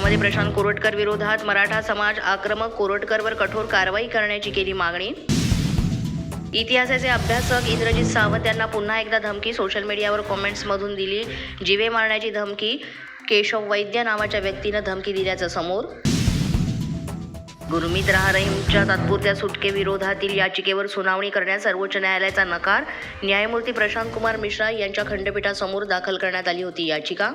नांदेडमध्ये प्रशांत कोरटकर विरोधात मराठा समाज आक्रमक कोरटकरवर कठोर कारवाई करण्याची केली मागणी. इतिहासाचे अभ्यासक इंद्रजित सावंत यांना पुन्हा एकदा धमकी सोशल मीडियावर कॉमेंट्समधून दिली जीवे मारण्याची धमकी केशव वैद्य नावाच्या व्यक्तीनं धमकी दिल्याचं समोर. गुरमीत रहारहीमच्या तात्पुरत्या सुटकेविरोधातील याचिकेवर सुनावणी करण्यास सर्वोच्च न्यायालयाचा नकार न्यायमूर्ती प्रशांत कुमार मिश्रा यांच्या खंडपीठासमोर दाखल करण्यात आली होती याचिका.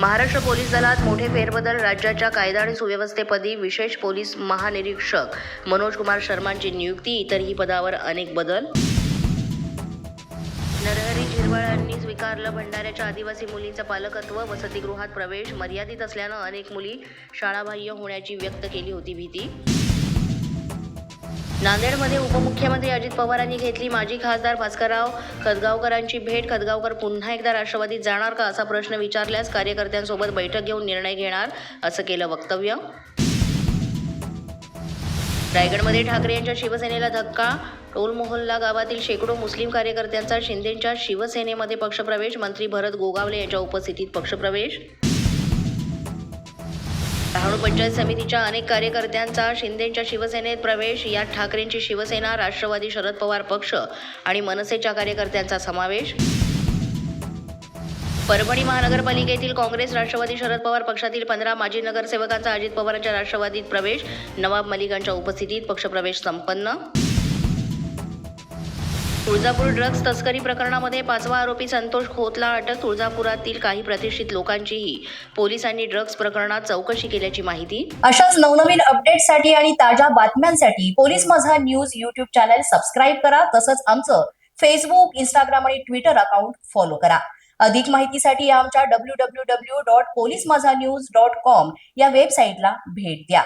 महाराष्ट्र पोलीस दलात मोठे फेरबदल राज्याच्या कायदा आणि सुव्यवस्थेपदी विशेष पोलीस महानिरीक्षक मनोज कुमार शर्मांची नियुक्ती इतरही पदावर अनेक बदल. नरहरी झिरवाळांनी स्वीकारलं. भंडाऱ्याच्या आदिवासी मुलींचं पालकत्व वसतिगृहात प्रवेश मर्यादित असल्यानं अनेक मुली शाळाबाह्य होण्याची व्यक्त केली होती भीती. नांदेडमध्ये उपमुख्यमंत्री अजित पवारांनी घेतली माजी खासदार भास्करराव खदगावकरांची भेट. खदगावकर पुन्हा एकदा राष्ट्रवादीत जाणार का असा प्रश्न विचारल्यास कार्यकर्त्यांसोबत बैठक घेऊन निर्णय घेणार असं केलं वक्तव्य. रायगडमध्ये ठाकरे यांच्या शिवसेनेला धक्का. टोल मोहल्ला गावातील शेकडो मुस्लिम कार्यकर्त्यांचा शिंदेच्या शिवसेनेमध्ये पक्षप्रवेश. मंत्री भरत गोगावले यांच्या उपस्थितीत पक्षप्रवेश. डहाणू पंचायत समितीच्या अनेक कार्यकर्त्यांचा शिंदेच्या शिवसेनेत प्रवेश यात ठाकरेंची शिवसेना राष्ट्रवादी शरद पवार पक्ष आणि मनसेच्या कार्यकर्त्यांचा समावेश. परभणी महानगरपालिकेतील काँग्रेस राष्ट्रवादी शरद पवार पक्षातील पंधरा माजी नगरसेवकांचा अजित पवारांच्या राष्ट्रवादीत प्रवेश नवाब मलिकांच्या उपस्थितीत पक्षप्रवेश संपन्न. तुळजापूर ड्रग्ज तस्करी प्रकरणामध्ये पाचवा आरोपी संतोष खोतला अटक. तुळजापुरातील काही प्रतिष्ठित लोकांचीही पोलिसांनी ड्रग्ज प्रकरणात चौकशी केल्याची माहिती. अशाच नवनवीन अपडेटसाठी आणि ताज्या बातम्यांसाठी police Majha news YouTube channel subscribe करा. तसंच आमचं फेसबुक इंस्टाग्राम आणि ट्विटर अकाउंट फॉलो करा. अधिक माहितीसाठी आमच्या W W W dot police Majha news dot com या वेबसाईटला भेट द्या.